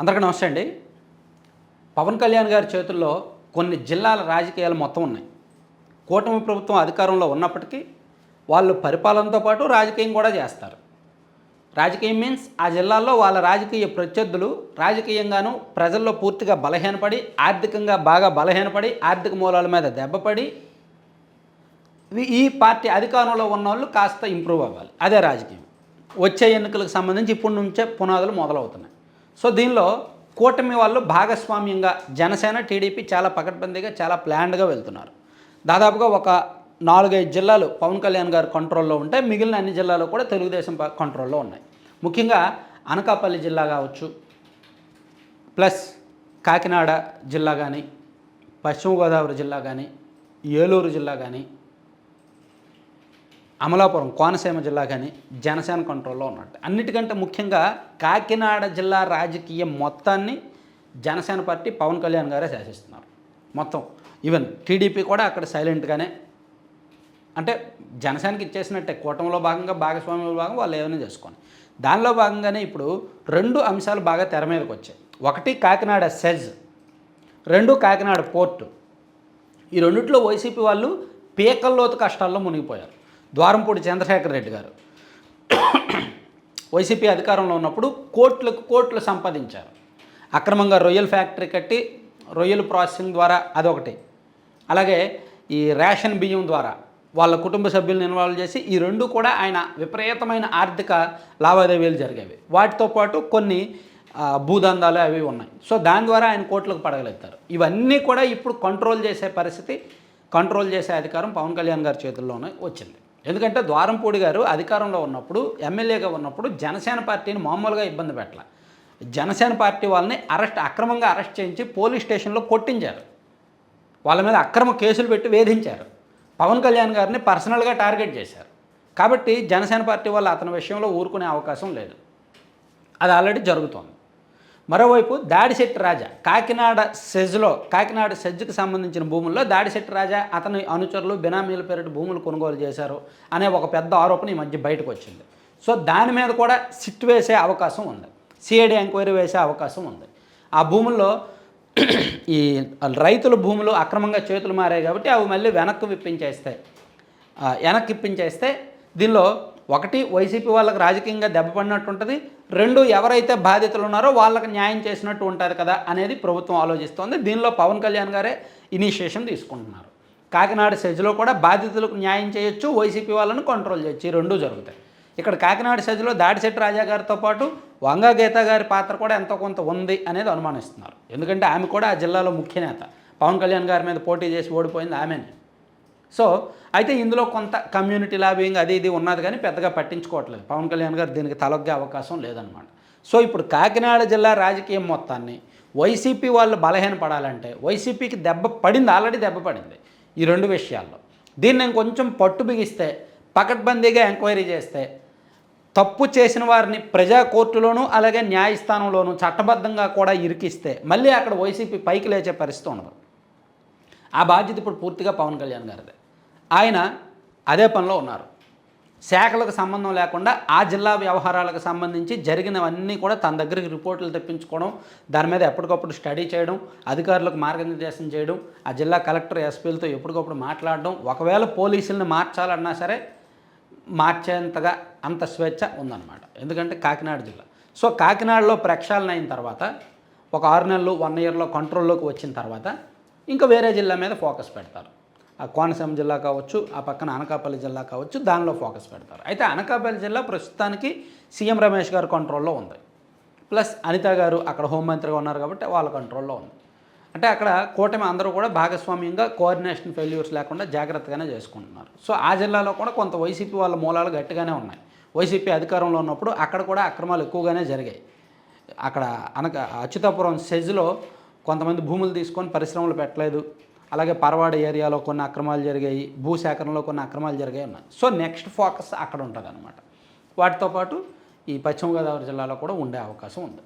అందరికీ నమస్తే అండి. పవన్ కళ్యాణ్ గారి చేతుల్లో కొన్ని జిల్లాల రాజకీయాలు మొత్తం ఉన్నాయి. కూటమి ప్రభుత్వం అధికారంలో ఉన్నప్పటికీ వాళ్ళు పరిపాలనతో పాటు రాజకీయం కూడా చేస్తారు. రాజకీయం మీన్స్ ఆ జిల్లాల్లో వాళ్ళ రాజకీయ ప్రత్యర్థులు రాజకీయంగాను ప్రజల్లో పూర్తిగా బలహీనపడి ఆర్థికంగా బాగా బలహీనపడి ఆర్థిక మూలాల మీద దెబ్బపడి ఈ పార్టీ అధికారంలో ఉన్న వాళ్ళు కాస్త ఇంప్రూవ్ అవ్వాలి. అదే రాజకీయం. వచ్చే ఎన్నికలకు సంబంధించి ఇప్పటి నుంచే పునాదులు మొదలవుతున్నాయి. సో దీనిలో కూటమి వాళ్ళు భాగస్వామ్యంగా జనసేన టీడీపీ చాలా పకడ్బందీగా చాలా ప్లాన్డ్గా వెళ్తున్నారు. దాదాపుగా ఒక నాలుగైదు జిల్లాలు పవన్ కళ్యాణ్ గారి కంట్రోల్లో ఉంటే మిగిలిన అన్ని జిల్లాలు కూడా తెలుగుదేశం కంట్రోల్లో ఉన్నాయి. ముఖ్యంగా అనకాపల్లి జిల్లా కావచ్చు ప్లస్ కాకినాడ జిల్లా కానీ పశ్చిమ గోదావరి జిల్లా కానీ ఏలూరు జిల్లా కానీ అమలాపురం కోనసీమ జిల్లా కానీ జనసేన కంట్రోల్లో ఉన్నట్టు. అన్నిటికంటే ముఖ్యంగా కాకినాడ జిల్లా రాజకీయం మొత్తాన్ని జనసేన పార్టీ పవన్ కళ్యాణ్ గారే శాసిస్తున్నారు. మొత్తం. ఈవెన్ టీడీపీ కూడా అక్కడ సైలెంట్గానే అంటే జనసేనకి ఇచ్చేసినట్టే. కూటమిలో భాగంగా భాగస్వామ్యంలో భాగంగా వాళ్ళు ఏమైనా చేసుకోండి. దానిలో భాగంగానే ఇప్పుడు రెండు అంశాలు బాగా తెర మీదకి వచ్చాయి. ఒకటి కాకినాడ సెజ్ రెండు కాకినాడ పోర్టు. ఈ రెండిట్లో వైసీపీ వాళ్ళు పీకల్లోతు కష్టాల్లో మునిగిపోయారు. ద్వారంపూడి చంద్రశేఖర్ రెడ్డి గారు. వైసీపీ అధికారంలో ఉన్నప్పుడు కోట్లకు కోట్లు సంపాదించారు. అక్రమంగా రొయ్యల ఫ్యాక్టరీ కట్టి రొయ్యల ప్రాసెసింగ్ ద్వారా అదొకటి. అలాగే ఈ రేషన్ బియ్యం ద్వారా వాళ్ళ కుటుంబ సభ్యులను ఇన్వాల్వ్ చేసి ఈ రెండు కూడా ఆయన విపరీతమైన ఆర్థిక లావాదేవీలు జరిగేవి. వాటితో పాటు కొన్ని భూదందాలు అవి ఉన్నాయి. సో దాని ద్వారా ఆయన కోట్లకు పడగలుగుతారు ఇవన్నీ కూడా ఇప్పుడు కంట్రోల్ చేసే పరిస్థితి కంట్రోల్ చేసే అధికారం పవన్ కళ్యాణ్ గారి చేతుల్లోనే వచ్చింది. ఎందుకంటే ద్వారంపూడి గారు అధికారంలో ఉన్నప్పుడు ఎమ్మెల్యేగా ఉన్నప్పుడు జనసేన పార్టీని మామూలుగా ఇబ్బంది పెట్టాల. జనసేన పార్టీ వాళ్ళని అరెస్ట్ అక్రమంగా అరెస్ట్ చేయించి పోలీస్ స్టేషన్లో కొట్టించారు. వాళ్ళ మీద అక్రమ కేసులు పెట్టి వేధించారు. పవన్ కళ్యాణ్ గారిని పర్సనల్గా టార్గెట్ చేశారు. కాబట్టి జనసేన పార్టీ వాళ్ళు అతని విషయంలో ఊరుకునే అవకాశం లేదు. అది ఆల్రెడీ జరుగుతోంది. మరోవైపు దాడిశెట్టి రాజా కాకినాడ సెజ్లో కాకినాడ సెజ్కి సంబంధించిన భూముల్లో దాడిశెట్టి రాజా అతని అనుచరులు బినామీల పేరిట భూములు కొనుగోలు చేశారు అనే ఒక పెద్ద ఆరోపణ ఈ మధ్య బయటకు వచ్చింది. సో దాని మీద కూడా సిట్ వేసే అవకాశం ఉంది. సిఐడి ఎంక్వైరీ వేసే అవకాశం ఉంది. ఆ భూముల్లో ఈ రైతుల భూములు అక్రమంగా చేతులు మారాయి కాబట్టి అవి మళ్ళీ వెనక్కి విప్పించేస్తాయి వెనక్కి ఇప్పించేస్తే దీనిలో ఒకటి వైసీపీ వాళ్ళకి రాజకీయంగా దెబ్బపడినట్టు ఉంటుంది. రెండు ఎవరైతే బాధితులు ఉన్నారో వాళ్ళకి న్యాయం చేసినట్టు ఉంటుంది కదా అనేది ప్రభుత్వం ఆలోచిస్తోంది. దీనిలో పవన్ కళ్యాణ్ గారే ఇనిషియేషన్ తీసుకుంటున్నారు. కాకినాడ సెజ్లో కూడా బాధితులకు న్యాయం చేయొచ్చు వైసీపీ వాళ్ళను కంట్రోల్ చేయొచ్చు. ఈ రెండూ జరుగుతాయి. ఇక్కడ కాకినాడ సెజ్లో దాడిశెట్టి రాజా గారితో పాటు వంగ గీత గారి పాత్ర కూడా ఎంతో కొంత ఉంది అనేది అనుమానిస్తున్నారు. ఎందుకంటే ఆమె కూడా ఆ జిల్లాలో ముఖ్య నేత. పవన్ కళ్యాణ్ గారి మీద పోటీ చేసి ఓడిపోయింది ఆమెనే. సో అయితే ఇందులో కొంత కమ్యూనిటీ లాబింగ్ అది ఇది ఉన్నది కానీ పెద్దగా పట్టించుకోవట్లేదు. పవన్ కళ్యాణ్ గారు దీనికి తలొగ్గే అవకాశం లేదనమాట. సో ఇప్పుడు కాకినాడ జిల్లా రాజకీయం మొత్తాన్ని వైసీపీ వాళ్ళు బలహీనపడాలంటే వైసీపీకి దెబ్బ పడింది ఆల్రెడీ దెబ్బ పడింది ఈ రెండు విషయాల్లో. దీన్ని నేను కొంచెం పట్టు బిగిస్తే పకడ్బందీగా ఎంక్వైరీ చేస్తే తప్పు చేసిన వారిని ప్రజా కోర్టులోనూ అలాగే న్యాయస్థానంలోనూ చట్టబద్ధంగా కూడా ఇరికిస్తే మళ్ళీ అక్కడ వైసీపీ పైకి లేచే పరిస్థితి ఉండదు. ఆ బాధ్యత ఇప్పుడు పూర్తిగా పవన్ కళ్యాణ్ గారిదే. ఆయన అదే పనిలో ఉన్నారు. శాఖలకు సంబంధం లేకుండా ఆ జిల్లా వ్యవహారాలకు సంబంధించి జరిగినవన్నీ కూడా తన దగ్గరికి రిపోర్టులు తెప్పించుకోవడం దాని మీద ఎప్పటికప్పుడు స్టడీ చేయడం అధికారులకు మార్గనిర్దేశం చేయడం ఆ జిల్లా కలెక్టర్ ఎస్పీలతో ఎప్పటికప్పుడు మాట్లాడడం ఒకవేళ పోలీసుల్ని మార్చాలన్నా సరే మార్చేంతగా అంత స్వేచ్ఛ ఉందన్నమాట. ఎందుకంటే కాకినాడ జిల్లా. సో కాకినాడలో ప్రక్షాళన అయిన తర్వాత ఒక ఆరు నెలలు వన్ ఇయర్లో కంట్రోల్లోకి వచ్చిన తర్వాత ఇంకా వేరే జిల్లా మీద ఫోకస్ పెడతారు. కోనసీమ జిల్లా కావచ్చు ఆ పక్కన అనకాపల్లి జిల్లా కావచ్చు దానిలో ఫోకస్ పెడతారు. అయితే అనకాపల్లి జిల్లా ప్రస్తుతానికి సీఎం రమేష్ గారు కంట్రోల్లో ఉంది. ప్లస్ అనిత గారు అక్కడ హోంమంత్రిగా ఉన్నారు కాబట్టి వాళ్ళ కంట్రోల్లో ఉంది. అంటే అక్కడ కూటమి అందరూ కూడా భాగస్వామ్యంగా కోఆర్డినేషన్ ఫెయిల్యూర్స్ లేకుండా జాగ్రత్తగానే చేసుకుంటున్నారు. సో ఆ జిల్లాలో కూడా కొంత వైసీపీ వాళ్ళ మూలాలు గట్టిగానే ఉన్నాయి. వైసీపీ అధికారంలో ఉన్నప్పుడు అక్కడ కూడా అక్రమాలు ఎక్కువగానే జరిగాయి. అక్కడ అనక అచ్యుతాపురం సెజ్లో కొంతమంది భూములు తీసుకొని పరిశ్రమలు పెట్టలేదు. అలాగే పరవాడ ఏరియాలో కొన్ని అక్రమాలు జరిగాయి భూసేకరణలో కొన్ని అక్రమాలు జరిగాయి ఉన్నాయి. సో నెక్స్ట్ ఫోకస్ అక్కడ ఉంటుంది అనమాట వాటితో పాటు ఈ పశ్చిమ గోదావరి జిల్లాలో కూడా ఉండే అవకాశం ఉంది.